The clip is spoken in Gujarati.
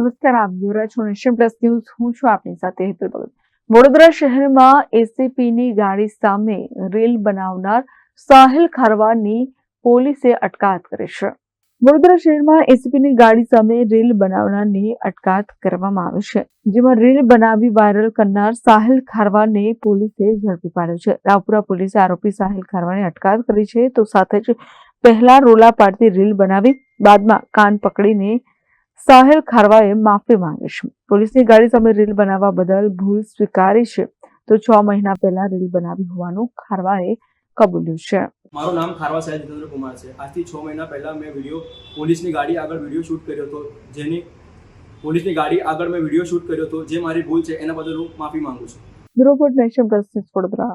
નમસ્કાર, આપ જોઈ પ્લસ ન્યૂઝ હું છું આપની સાથે હેતલ ભગત. વડોદરા શહેરમાં એસીપીની ગાડી સામે રેલ બનાવનાર સાહિલ ખારવાની પોલીસે અટકાયત કરી છે. વડોદરા શહેરમાં એસીપીની ગાડી સામે રેલ બનાવનારની અટકાયત કરવામાં આવી છે, જેમાં રેલ બનાવી વાયરલ કરનાર સાહિલ ખારવાને પોલીસે ઝડપી પાડ્યો છે. રાવપુરા પોલીસે આરોપી સાહિલ ખારવાની અટકાયત કરી છે, તો સાથે જ પહેલા રોલા પાડતી રેલ બનાવી, બાદમાં કાન પકડીને સાહિલ ખારવાએ માફી માંગી છે. પોલીસની ગાડી સામે રીલ બનાવવા બદલ ભૂલ સ્વીકારી છે. તો છ મહિના પહેલા રીલ બનાવી હોવાનું ખારવાએ કબૂલ્યું છે. મારું નામ ખારવા સાહેબ જીતેન્દ્ર કુમાર છે. આજથી છ મહિના પહેલાં મેં વીડિયો પોલીસની ગાડી આગળ વીડિયો શૂટ કર્યો હતો. જેની પોલીસની ગાડી આગળ મેં વીડિયો શૂટ કર્યો હતો. જે મારી ભૂલ છે એના બદલ હું માફી માંગુ છું. Bureau Nation Plus Vadodara.